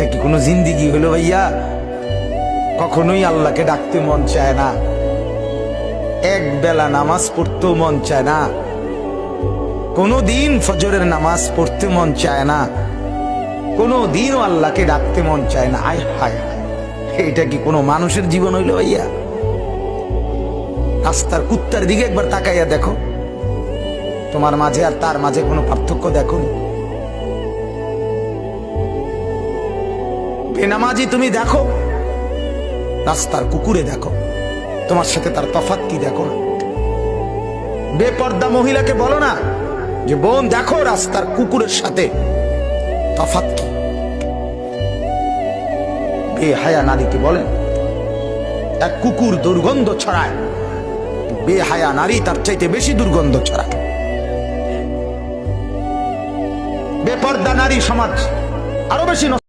এটা কি কোনো জিন্দিগি হলো ভাইয়া? কখনোই আল্লাহকে ডাকতে মন চায় না। এক বেলা নামাজ পড়তেও মন চায় না। কোনো দিন ফজরের নামাজ পড়তে মন চায় না। কোনো দিনও আল্লাহকে ডাকতে মন চায় না। আয় হায় হায়। এটা কি কোনো মানুষের জীবন হইল ভাইয়া? রাস্তার কুত্তার দিকে একবার তাকাইয়া দেখো। তোমার মাঝে আর তার মাঝে কোনো পার্থক্য দেখো বেনামাজি তুমি দেখো। রাস্তার কুকুরে দেখো। তোমার সাথে তার তফাৎ কি দেখো না? বেপর্দা মহিলাকে বলো না যে, বোন, দেখো রাস্তার কুকুরের সাথে তফাৎ কি। বেহায়া নারীকে বলেন, এক কুকুর দুর্গন্ধ ছড়ায়। বেহায়া নারী তার চাইতে বেশি দুর্গন্ধ ছড়ায়। বেপর্দা নারী সমাজ আরও বেশি